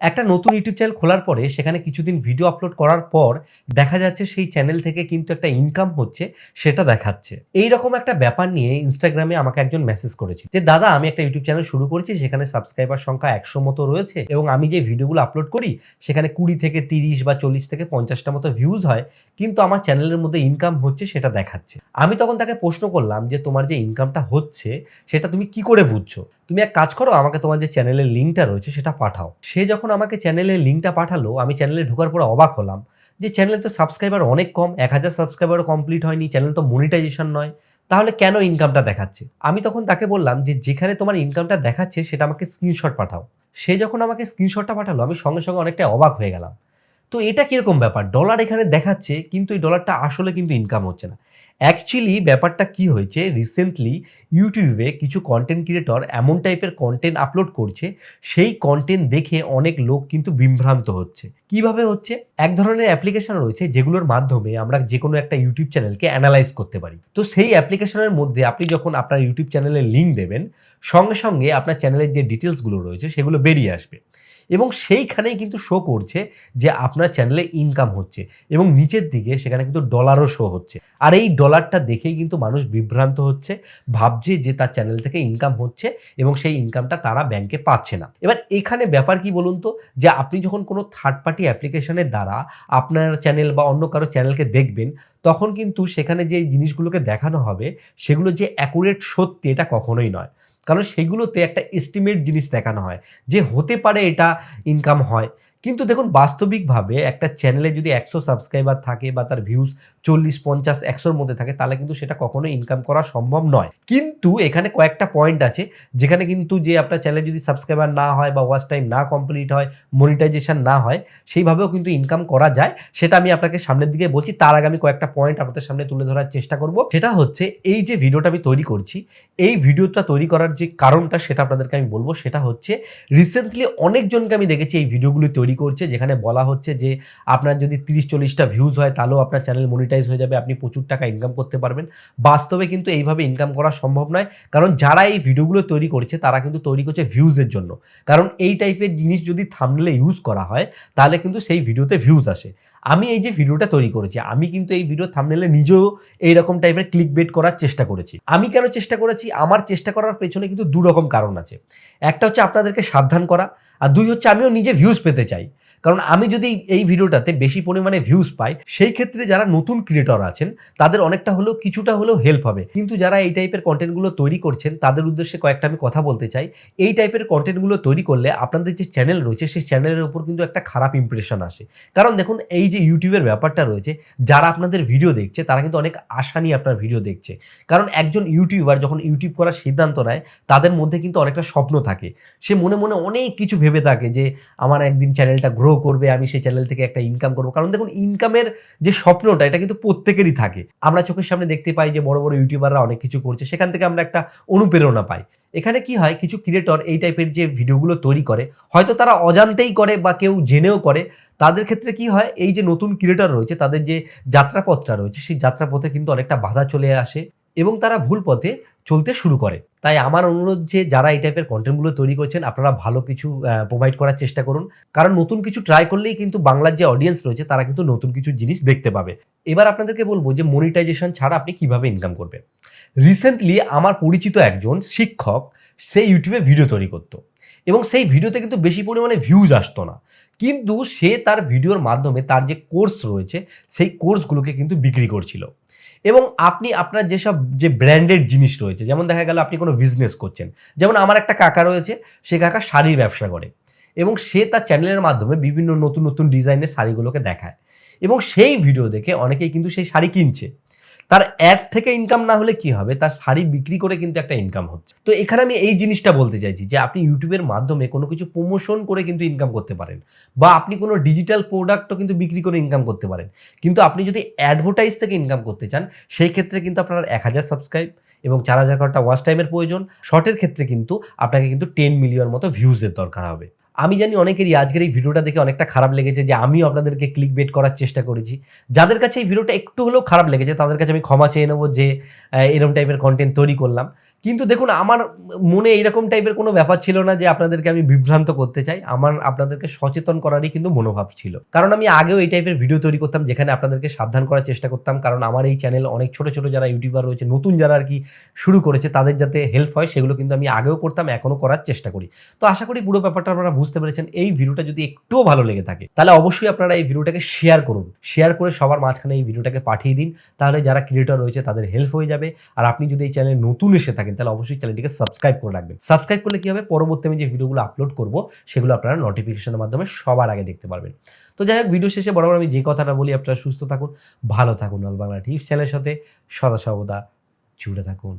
একটা নতুন YouTube channel খোলার পরে সেখানে কিছুদিন ভিডিও আপলোড করার পর দেখা যাচ্ছে সেই চ্যানেল থেকে কিন্তু একটা ইনকাম হচ্ছে, সেটা দেখাচ্ছে। এই রকম একটা ব্যাপার নিয়ে ইনস্টাগ্রামে আমাকে একজন মেসেজ করেছে যে, দাদা, আমি একটা ইউটিউব চ্যানেল শুরু করেছি, সেখানে সাবস্ক্রাইবার সংখ্যা একশো মতো রয়েছে এবং আমি যে ভিডিওগুলো আপলোড করি, সেখানে কুড়ি থেকে তিরিশ বা চল্লিশ থেকে পঞ্চাশটা মতো ভিউজ হয়, কিন্তু আমার চ্যানেলের মধ্যে ইনকাম হচ্ছে, সেটা দেখাচ্ছে। আমি তখন তাকে প্রশ্ন করলাম যে, তোমার যে ইনকামটা হচ্ছে, সেটা তুমি কি করে বুঝছ? তুমি এক কাজ করো, আমাকে তোমার যে চ্যানেলের লিঙ্কটা রয়েছে সেটা পাঠাও। সে যখন আমাকে চ্যানেলের লিঙ্কটা পাঠালো, আমি চ্যানেলে ঢোকার পরে অবাক হলাম যে চ্যানেলে তো সাবস্ক্রাইবার অনেক কম, এক হাজার সাবস্ক্রাইবারও কমপ্লিট হয়নি চ্যানেল তো মনিটাইজেশন নয়। তাহলে কেন ইনকামটা দেখাচ্ছে? আমি তখন তাকে বললাম যে যেখানে তোমার ইনকামটা দেখাচ্ছে, সেটা আমাকে স্ক্রিনশট পাঠাও। সে যখন আমাকে স্ক্রিনশটটা পাঠালো, আমি সঙ্গে সঙ্গে অনেকটা অবাক হয়ে গেলাম। তো এটা কীরকম ব্যাপার? ডলার এখানে দেখাচ্ছে, কিন্তু এই ডলারটা আসলে কিন্তু ইনকাম হচ্ছে না। অ্যাকচুয়ালি ব্যাপারটা কি হয়েছে? রিসেন্টলি ইউটিউবে কিছু কন্টেন্ট ক্রিয়েটর এমন টাইপের কন্টেন্ট আপলোড করছে, সেই কন্টেন্ট দেখে অনেক লোক কিন্তু বিভ্রান্ত হচ্ছে। কীভাবে হচ্ছে? এক ধরনের অ্যাপ্লিকেশন রয়েছে যেগুলোর মাধ্যমে আমরা যে কোনো একটা ইউটিউব চ্যানেলকে অ্যানালাইজ করতে পারি। তো সেই অ্যাপ্লিকেশনের মধ্যে আপনি যখন আপনার ইউটিউব চ্যানেলের লিঙ্ক দেবেন, সঙ্গে সঙ্গে আপনার চ্যানেলের যে ডিটেলসগুলো রয়েছে, সেগুলো বেরিয়ে আসবে। এবং সেইখানেই কিন্তু শো করছে যে আপনার চ্যানেলে ইনকাম হচ্ছে এবং নিচের দিকে সেখানে কিন্তু ডলারও শো হচ্ছে। আর এই ডলারটা দেখেই কিন্তু মানুষ বিভ্রান্ত হচ্ছে, ভাবছে যে তার চ্যানেল থেকে ইনকাম হচ্ছে এবং সেই ইনকামটা তারা ব্যাংকে পাচ্ছে না। এবার এখানে ব্যাপার কি বলুন তো? যে আপনি যখন কোনো থার্ড পার্টি অ্যাপ্লিকেশনের দ্বারা আপনার চ্যানেল বা অন্য কারও চ্যানেলকে দেখবেন, তখন কিন্তু সেখানে যে জিনিসগুলোকে দেখানো হবে, সেগুলো যে অ্যাকুরেট সত্যি এটা কখনোই নয়। কারণ সেগুলোতে একটা এস্টিমেট জিনিস দেখানো হয় যে হতে পারে এটা ইনকাম হয়। কিন্তু দেখুন, বাস্তবিকভাবে একটা চ্যানেলে যদি একশো সাবস্ক্রাইবার থাকে বা তার ভিউজ চল্লিশ, পঞ্চাশ, একশোর মধ্যে থাকে, তাহলে কিন্তু সেটা কখনোই ইনকাম করা সম্ভব নয়। কিন্তু এখানে কয়েকটা পয়েন্ট আছে, যেখানে কিন্তু যে আপনার চ্যানেলে যদি সাবস্ক্রাইবার না হয় বা ওয়াচ টাইম না কমপ্লিট হয় মনিটাইজেশন না হয়, সেইভাবেও কিন্তু ইনকাম করা যায়। সেটা আমি আপনাকে সামনের দিকে বলছি, তার আগে আমি কয়েকটা পয়েন্ট আপনাদের সামনে তুলে ধরার চেষ্টা করব। সেটা হচ্ছে, এই যে ভিডিওটা আমি তৈরি করছি, এই ভিডিওটা তৈরি করার যে কারণটা সেটা আপনাদেরকে আমি বলব, সেটা হচ্ছে রিসেন্টলি অনেকজনকে আমি দেখেছি এই ভিডিওগুলি তৈরি করছে, যেখানে বলা হচ্ছে যে আপনার যদি তিরিশ চল্লিশটা ভিউজ হয়, তাহলেও আপনার চ্যানেল মনিটাইজ হয়ে যাবে, আপনি প্রচুর টাকা ইনকাম করতে পারবেন। বাস্তবে কিন্তু এইভাবে ইনকাম করা সম্ভব নয়, কারণ যারা এই ভিডিওগুলো তৈরি করছে, তারা কিন্তু তৈরি করছে ভিউজের জন্য। কারণ এই টাইপের জিনিস যদি থামলে ইউজ করা হয়, তাহলে কিন্তু সেই ভিডিওতে ভিউজ আসে। আমি এই যে ভিডিওটা তৈরি করেছি, আমি কিন্তু এই ভিডিও থামনেলে নিজেও এইরকম টাইপের ক্লিক বেট করার চেষ্টা করেছি। আমি কেন চেষ্টা করেছি? আমার চেষ্টা করার পেছনে কিন্তু দু রকম কারণ আছে। একটা হচ্ছে আপনাদেরকে সাবধান করা আর দুই হচ্ছে আমিও নিজে ভিউজ পেতে চাই। কারণ আমি যদি এই ভিডিওটাতে বেশি পরিমাণে ভিউজ পাই, সেই ক্ষেত্রে যারা নতুন ক্রিয়েটর আছেন, তাদের অনেকটা হলেও কিছুটা হলেও হেল্প হবে। কিন্তু যারা এই টাইপের কন্টেন্টগুলো তৈরি করছেন, তাদের উদ্দেশ্যে কয়েকটা আমি কথা বলতে চাই। এই টাইপের কন্টেন্টগুলো তৈরি করলে আপনাদের যে চ্যানেল রয়েছে, সেই চ্যানেলের উপর কিন্তু একটা খারাপ ইমপ্রেশন আসে। কারণ দেখুন, এই যে ইউটিউবের ব্যাপারটা রয়েছে, যারা আপনাদের ভিডিও দেখছে, তারা কিন্তু অনেক আশা নিয়ে আপনার ভিডিও দেখছে। কারণ একজন ইউটিউবার যখন ইউটিউব করার সিদ্ধান্ত নেয়, তাদের মধ্যে কিন্তু অনেকটা স্বপ্ন থাকে। সে মনে মনে অনেক কিছু ভেবে থাকে যে, আমার একদিন চ্যানেলটা গ্রো করবে, আমি সেই চ্যানেল থেকে একটা ইনকাম করব। কারণ দেখুন ইনকামের যে স্বপ্নটা, এটা কিন্তু প্রত্যেকেরই থাকে। আমরা চোখের সামনে দেখতে পাই যে বড় বড় ইউটিউবাররা অনেক কিছু করছে, সেখান থেকে আমরা একটা অনুপ্রেরণা পাই। এখানে কি হয়, কিছু ক্রিয়েটর এই টাইপের যে ভিডিওগুলো তৈরি করে, হয়তো তারা অজান্তেই করে বা কেউ জেনেও করে, তাদের ক্ষেত্রে কি হয়, এই যে নতুন ক্রিয়েটর রয়েছে, তাদের যে যাত্রাপথটা রয়েছে, সেই যাত্রাপথে কিন্তু অনেকটা বাধা চলে আসে। এবং তারা ভুল পথে চলতে শুরু করে। তাই আমার অনুরোধ যে, যারা এই টাইপের কন্টেন্টগুলো তৈরি করছেন, আপনারা ভালো কিছু প্রোভাইড করার চেষ্টা করুন। কারণ নতুন কিছু ট্রাই করলেই কিন্তু বাংলার যে অডিয়েন্স রয়েছে, তারা কিন্তু নতুন কিছু জিনিস দেখতে পাবে। এবার আপনাদেরকে বলব যে মনিটাইজেশন ছাড়া আপনি কীভাবে ইনকাম করবেন? রিসেন্টলি আমার পরিচিত একজন শিক্ষক, সে ইউটিউবে ভিডিও তৈরি করতো। এবং সেই ভিডিওতে কিন্তু বেশি পরিমাণে ভিউজ আসতো না। কিন্তু সে তার ভিডিওর মাধ্যমে তার যে কোর্স রয়েছে, সেই কোর্সগুলোকে কিন্তু বিক্রি করছিল। এবং আপনি আপনার যেসব যে ব্র্যান্ডেড জিনিস রয়েছে, যেমন দেখা গেল আপনি কোনো বিজনেস করছেন, যেমন আমার একটা কাকা রয়েছে, সে কাকা শাড়ির ব্যবসা করে এবং সে তার চ্যানেলের মাধ্যমে বিভিন্ন নতুন নতুন ডিজাইনের শাড়িগুলোকে দেখায় এবং সেই ভিডিও দেখে অনেকেই কিন্তু সেই শাড়ি কিনছে। তার অ্যাড থেকে ইনকাম না হলে কি হবে? তার শাড়ি বিক্রি করে কিন্তু একটা ইনকাম হচ্ছে। তো এখানে আমি এই জিনিসটা বলতে চাইছি যে, আপনি ইউটিউবের মাধ্যমে কোনো কিছু প্রমোশন করে কিন্তু ইনকাম করতে পারেন। বা আপনি কোনো ডিজিটাল প্রোডাক্টও কিন্তু বিক্রি করে ইনকাম করতে পারেন। কিন্তু আপনি যদি অ্যাডভার্টাইজ থেকে ইনকাম করতে চান, সেই ক্ষেত্রে কিন্তু আপনার এক হাজার সাবস্ক্রাইব এবং চার হাজার ঘণ্টা ওয়াচ টাইমের প্রয়োজন। শর্টের ক্ষেত্রে কিন্তু আপনাকে কিন্তু টেন মিলিয়ন মতো ভিউজের দরকার হবে। আমি জানি অনেকেরই আজকের এই ভিডিওটা দেখে অনেকটা খারাপ লেগেছে যে আমিও আপনাদেরকে ক্লিক বেট করার চেষ্টা করেছি। যাদের কাছে এই ভিডিওটা একটু হলেও খারাপ লেগেছে, তাদের কাছে আমি ক্ষমা চেয়ে নেব যে এরকম টাইপের কন্টেন্ট তৈরি করলাম। কিন্তু দেখুন, আমার মনে এইরকম টাইপের কোনো ব্যাপার ছিল না যে, আপনাদেরকে আমি বিভ্রান্ত করতে চাই। আমার, আপনাদেরকে সচেতন করারই কিন্তু মনোভাব ছিল। কারণ আমি আগেও এই টাইপের ভিডিও তৈরি করতাম, যেখানে আপনাদেরকে সাবধান করার চেষ্টা করতাম। কারণ আমার এই চ্যানেল অনেক ছোট ছোট যারা ইউটিউবার রয়েছে, নতুন যারা আর কি শুরু করেছে, তাদের যাতে হেল্প হয়, সেগুলো কিন্তু আমি আগেও করতাম, এখনও করার চেষ্টা করি। তো আশা করি পুরো ব্যাপারটা আপনারা বুঝতে পেরেছেন, এই ভিডিওটা যদি একটুও ভালো লেগে থাকে, তাহলে অবশ্যই আপনারা এই ভিডিওটাকে শেয়ার করুন। শেয়ার করে সবার মাঝখানে এই ভিডিওটাকে পাঠিয়ে দিন, তাহলে যারা ক্রিয়েটর রয়েছে তাদের হেল্প হয়ে যাবে। আর আপনি যদি এই চ্যানেলে নতুন এসে থাকেন, তাহলে অবশ্যই চ্যানেলটিকে সাবস্ক্রাইব করে রাখবেন। সাবস্ক্রাইব করলে কি হবে? পরবর্তী আমি যে ভিডিওগুলো আপলোড করব, সেগুলো আপনারা নোটিফিকেশনের মাধ্যমে সবার আগে দেখতে পারবেন। তো যাই হোক ভিডিও শেষে বরাবর আমি যে কথাটা বলি, আপনারা সুস্থ থাকুন, ভালো থাকুন। অল বাংলা টিভস চ্যানেলের সাথে সদা সর্বদা জুড়ে থাকুন।